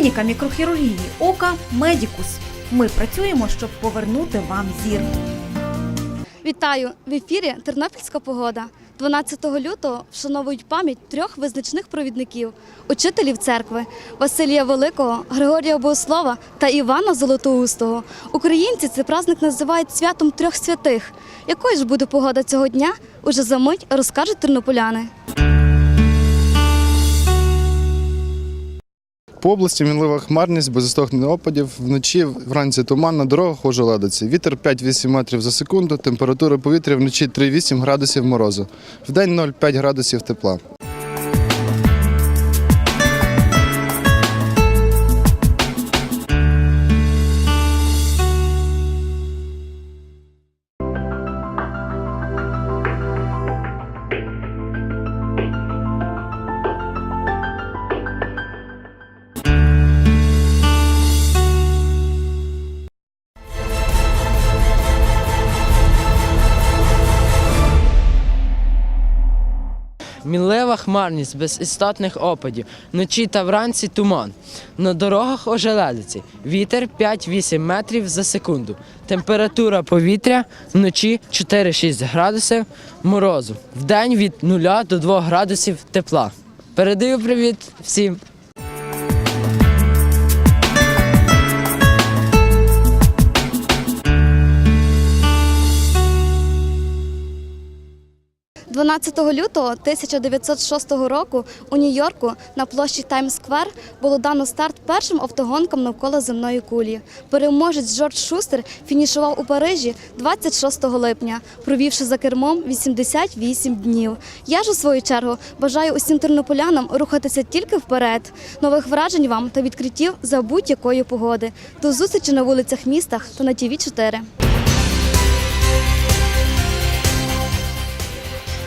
Клініка мікрохірургії ока Медікус. Ми працюємо, щоб повернути вам зір. Вітаю в ефірі Тернопільська погода. 12 лютого вшановують пам'ять трьох визначних провідників, учителів церкви Василія Великого, Григорія Богослова та Івана Золотоустого. Українці цей праздник називають святом трьох святих. Якою ж буде погода цього дня? Уже за мить розкажуть тернополяни. По області мінлива хмарність, безістохнення опадів. Вночі вранці туман на дорогах у Желедиці. Вітер 5-8 метрів за секунду, температура повітря вночі 3-8 градусів морозу. Вдень 0,5 градусів тепла. Мінлива хмарність без істотних опадів, вночі та вранці туман. На дорогах ожеледиці. Вітер 5-8 метрів за секунду. Температура повітря вночі 4-6 градусів морозу. Вдень від 0 до 2 градусів тепла. Передаю привіт всім. – 12 лютого 1906 року у Нью-Йорку на площі Таймс-сквер було дано старт першим автогонкам навколо земної кулі. Переможець Джордж Шустер фінішував у Парижі 26 липня, провівши за кермом 88 днів. Я ж у свою чергу бажаю усім тернополянам рухатися тільки вперед. Нових вражень вам та відкриттів за будь-якої погоди. До зустрічі на вулицях містах та на ТІВІ 4